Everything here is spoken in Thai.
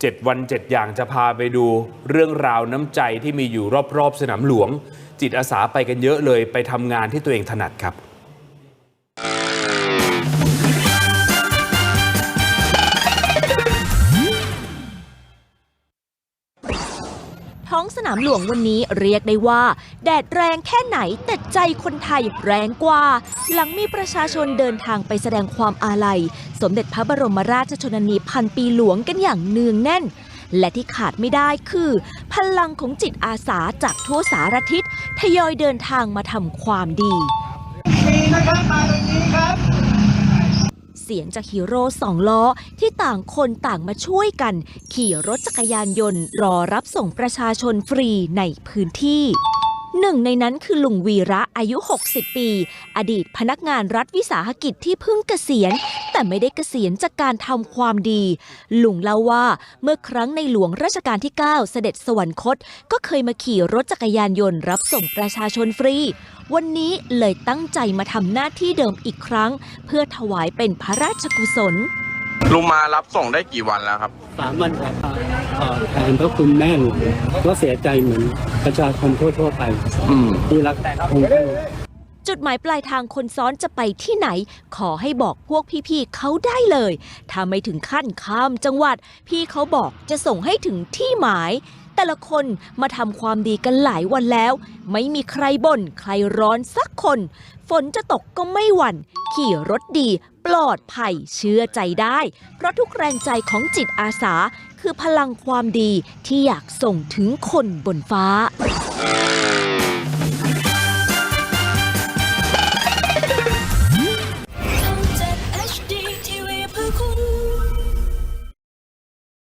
7 วัน 7 อย่างจะพาไปดูเรื่องราวน้ำใจที่มีอยู่รอบๆ สนามหลวง จิตอาสาไปกันเยอะเลยไปทำงานที่ตัวเองถนัดครับ ท้องสนามหลวงวันนี้เรียกได้ว่า แดดแรงแค่ไหนแต่ใจคนไทยแรงกว่า หลังมีประชาชนเดินทางไปแสดงความอาลัย สมเด็จพระบรมราชชนนีพันปีหลวงกันอย่างเนืองแน่น และที่ขาดไม่ได้คือ พลังของจิตอาสาจากทั่วสารทิศทยอยเดินทางมาทำความดี เสียงจากฮีโร่สองล้อที่ต่างคนต่างมาช่วยกัน ขี่รถจักรยานยนต์ รอรับส่งประชาชนฟรีในพื้นที่หนึ่งในนั้นคือลุงวีระอายุ 60 ปี อดีตพนักงานรัฐวิสาหกิจที่เพิ่งเกษียณ แต่ไม่ได้เกษียณจากการทำความดี ลุงเล่าว่าเมื่อครั้งในหลวงรัชกาลที่ 9 เสด็จสวรรคต ก็เคยมาขี่รถจักรยานยนต์รับส่งประชาชนฟรี วันนี้เลยตั้งใจมาทำหน้าที่เดิมอีกครั้ง เพื่อถวายเป็นพระราชกุศล ลุงมารับส่งได้กี่วันแล้วครับ สามวันครับเอ่อแทนพระคุณแม่หลวงก็เสียใจเหมือนประชาชนทั่วๆไปอืม ที่รักองค์ท่าน จุดหมายปลายทางคนซ้อนจะไปที่ไหน ขอให้บอกพวกพี่ๆเขาได้เลย ถ้าไม่ถึงขั้นข้ามจังหวัด พี่เขาบอกจะส่งให้ถึงที่หมาย แต่ละคนมาทำความดีกันหลายวันแล้ว ไม่มีใครบ่นใครร้อนสักคน ฝนจะตกก็ไม่หวั่น ขี่รถดี ปลอดภัยเชื่อใจได้ เพราะทุกแรงใจของจิตอาสา คือพลังความดีที่อยากส่งถึงคนบนฟ้า